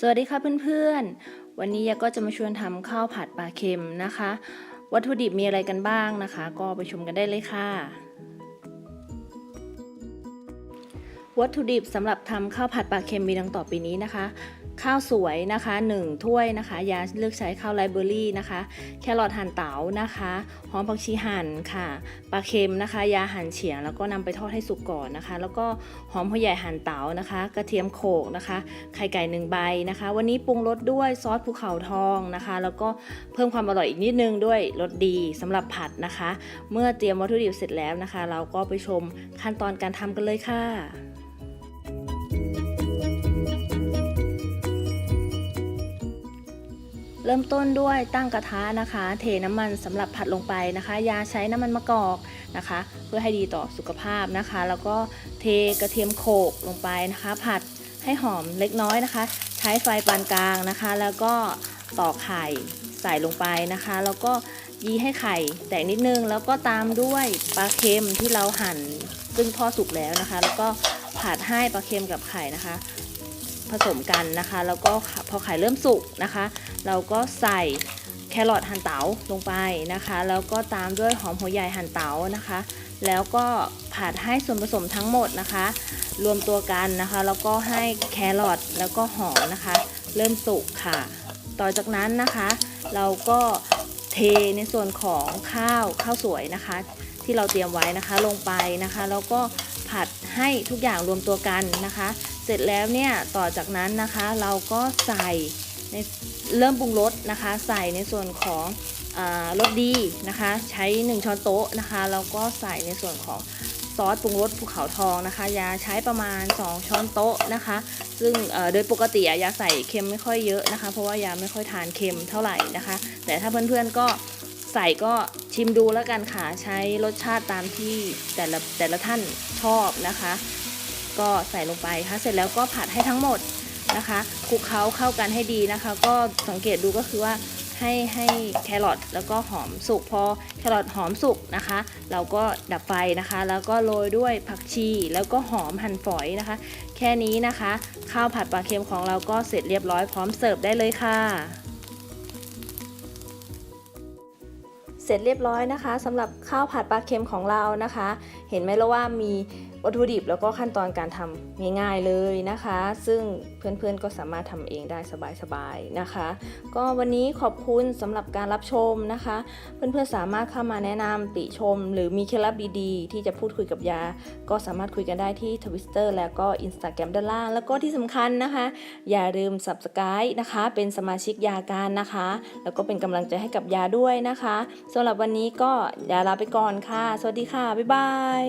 สวัสดีค่ะเพื่อนๆ วันนี้ยาก็จะมาชวนทำข้าวผัดปลาเค็มนะคะ วัตถุดิบมีอะไรกันบ้างนะคะ ก็ไปชมกันได้เลยค่ะ วัตถุดิบสำหรับทำข้าวผัดปลาเค็มมีดังต่อไปนี้นะคะ ข้าวสวยนะคะ 1 ถ้วยนะคะยาเลือกใช้ข้าวไรเบอรี่นะคะ แครอทหั่นเต๋านะคะหอมผักชีหั่นค่ะปลาเค็มนะคะ ยาหั่นเฉียงแล้วก็นำไปทอดให้สุกก่อนนะคะ แล้วก็หอมหัวใหญ่หั่นเต๋านะคะ กระเทียมโขกนะคะ ไข่ไก่หนึ่งใบนะคะ วันนี้ปรุงรสด้วยซอสภูเขาทองนะคะ แล้วก็เพิ่มความอร่อยอีกนิดนึงด้วยรสดีสำหรับผัดนะคะ เมื่อเตรียมวัตถุดิบเสร็จแล้วนะคะ เราก็ไปชมขั้นตอนการทำกันเลยค่ะ เริ่มต้นด้วยตั้งกระทะนะคะ เทน้ำมันสำหรับผัดลงไปนะคะ ยาใช้น้ำมันมะกอกนะคะ เพื่อให้ดีต่อสุขภาพนะคะ แล้วก็เทกระเทียมโขลกลงไปนะคะ ผัดให้หอมเล็กน้อยนะคะ ใช้ไฟปานกลางนะคะ แล้วก็ตอกไข่ใส่ลงไปนะคะ แล้วก็ยีให้ไข่แตกนิดนึง แล้วก็ตามด้วยปลาเค็มที่เราหั่นซึ่งทอดสุกแล้วนะคะ แล้วก็ผัดให้ปลาเค็มกับไข่นะคะ ผสมกันนะคะ แล้วก็พอไข่เริ่มสุกนะคะ เราก็ใส่แครอทหั่นเตาลงไปนะคะ แล้วก็ตามด้วยหอมหัวใหญ่หั่นเตานะคะ แล้วก็ผัดให้ส่วนผสมทั้งหมดนะคะ รวมตัวกันนะคะ แล้วก็ให้แครอทแล้วก็หอมนะคะ เริ่มสุกค่ะ ต่อจากนั้นนะคะ เราก็เทในส่วนของข้าวข้าวสวยนะคะ ที่เราเตรียมไว้นะคะลงไปนะคะ แล้วก็ผัดให้ทุกอย่างรวมตัวกันนะคะ เสร็จแล้วเนี่ยต่อจากนั้นนะคะเราก็ใส่ในเริ่มปรุงรสนะคะ ใส่ในส่วนของรสดีนะคะ ใช้ 1 ช้อนโต๊ะนะคะแล้วก็ใส่ในส่วนของซอสปรุงรสภูเขาทองนะคะ ยาใช้ประมาณ 2 ช้อนโต๊ะนะคะ ซึ่งโดยปกติยาใส่เค็มไม่ค่อยเยอะนะคะ เพราะว่ายาไม่ค่อยทานเค็มเท่าไหร่นะคะ แต่ถ้าเพื่อนๆก็ใส่ก็ชิมดูแล้วกันค่ะ ใช้รสชาติตามที่แต่ละแต่ละท่านชอบนะคะ ก็ใส่ลงไปค่ะเสร็จแล้วก็ผัดให้ทั้งหมดนะคะคลุกเคล้าเข้ากันให้ดีนะคะ ก็สังเกตดูก็คือว่าให้ให้แครอทแล้วก็หอมสุกพอแครอทหอมสุกนะคะ เราก็ดับไฟนะคะ แล้วก็โรยด้วยผักชีแล้วก็หอมหั่นฝอยนะคะ แค่นี้นะคะ ข้าวผัดปลาเค็มของเราก็เสร็จเรียบร้อยพร้อมเสิร์ฟได้เลยค่ะ เสร็จเรียบร้อยนะคะสำหรับข้าวผัดปลาเค็มของเรานะคะ เห็นไหมล้วว่ามีวัตถุดิบแล้วก็ขั้นตอนการทำง่ายๆเลยนะคะ ซึ่งเพื่อนๆก็สามารถทำเองได้สบายๆนะคะ ก็วันนี้ขอบคุณสำหรับการรับชมนะคะ เพื่อนๆสามารถเข้ามาแนะนำติชม หรือมีเคล็ดลับดีๆ ที่จะพูดคุยกับยา ก็สามารถคุยกันได้ที่ Twitter แล้วก็ Instagram ด้านล่าง แล้วก็ที่สำคัญนะคะ อย่าลืม Subscribe นะคะ เป็นสมาชิกยาการนะคะ แล้วก็เป็นกำลังใจให้กับยาด้วยนะคะสำหรับวันนี้ก็ยาลาไปก่อนค่ะ สวัสดีค่ะ บ๊ายบาย